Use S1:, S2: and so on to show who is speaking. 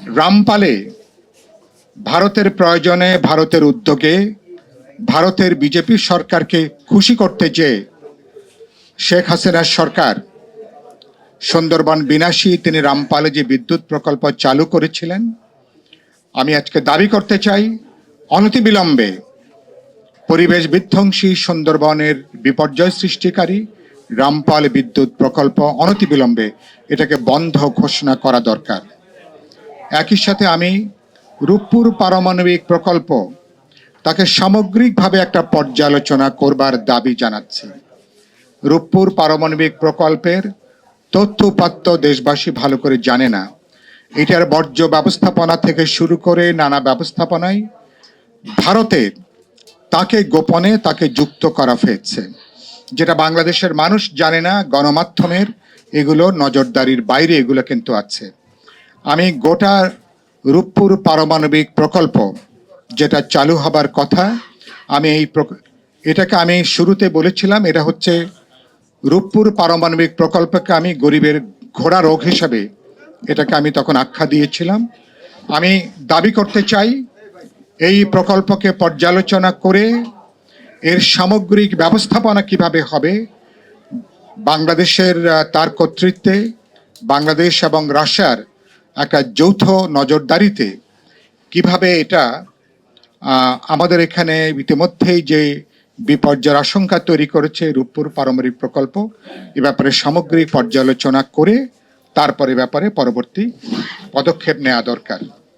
S1: রামপালে ভারতের প্রয়োজনে ভারতের উদ্যোগে ভারতের বিজেপি সরকারকে খুশি করতে যে শেখ হাসিনার সরকার সুন্দরবন বিনাশী, তিনি রামপালে যে বিদ্যুৎ প্রকল্প চালু করেছিলেন, আমি আজকে দাবি করতে চাই, অনতিবিলম্বে পরিবেশ বিধ্বংসী সুন্দরবনের বিপর্যয় সৃষ্টিকারী রামপাল বিদ্যুৎ প্রকল্প অনতিবিলম্বে এটাকে বন্ধ ঘোষণা করা দরকার। একই সাথে আমি রূপপুর পারমাণবিক প্রকল্প তাকে সামগ্রিকভাবে একটা পর্যালোচনা করবার দাবি জানাচ্ছি। রূপপুর পারমাণবিক প্রকল্পের তথ্যপাত্য দেশবাসী ভালো করে জানে না। এটার বর্জ্য ব্যবস্থাপনা থেকে শুরু করে নানা ব্যবস্থাপনায় ভারতের তাকে গোপনে তাকে যুক্ত করা হয়েছে। যেটা বাংলাদেশের মানুষ জানে না, গণমাধ্যমের এগুলো নজরদারির বাইরে এগুলো কিন্তু আছে। আমি গোটা রূপপুর পারমাণবিক প্রকল্প যেটা চালু হবার কথা, আমি এই এটাকে আমি শুরুতে বলেছিলাম, এটা হচ্ছে রূপপুর পারমাণবিক প্রকল্পকে আমি গরিবের ঘোড়া রোগ হিসাবে এটাকে আমি তখন আখ্যা দিয়েছিলাম। আমি দাবি করতে চাই, এই প্রকল্পকে পর্যালোচনা করে এর সামগ্রিক ব্যবস্থাপনা কীভাবে হবে, বাংলাদেশের তার কর্তৃত্বে বাংলাদেশ এবং রাশিয়ার একটা যৌথ নজরদারিতে কীভাবে এটা আমাদের এখানে ইতিমধ্যেই যে বিপর্যয়ের আশঙ্কা তৈরি করেছে রূপপুর পারমাণবিক প্রকল্প, এ ব্যাপারে সামগ্রিক পর্যালোচনা করে তারপরে ব্যাপারে পরবর্তী পদক্ষেপ নেওয়া দরকার।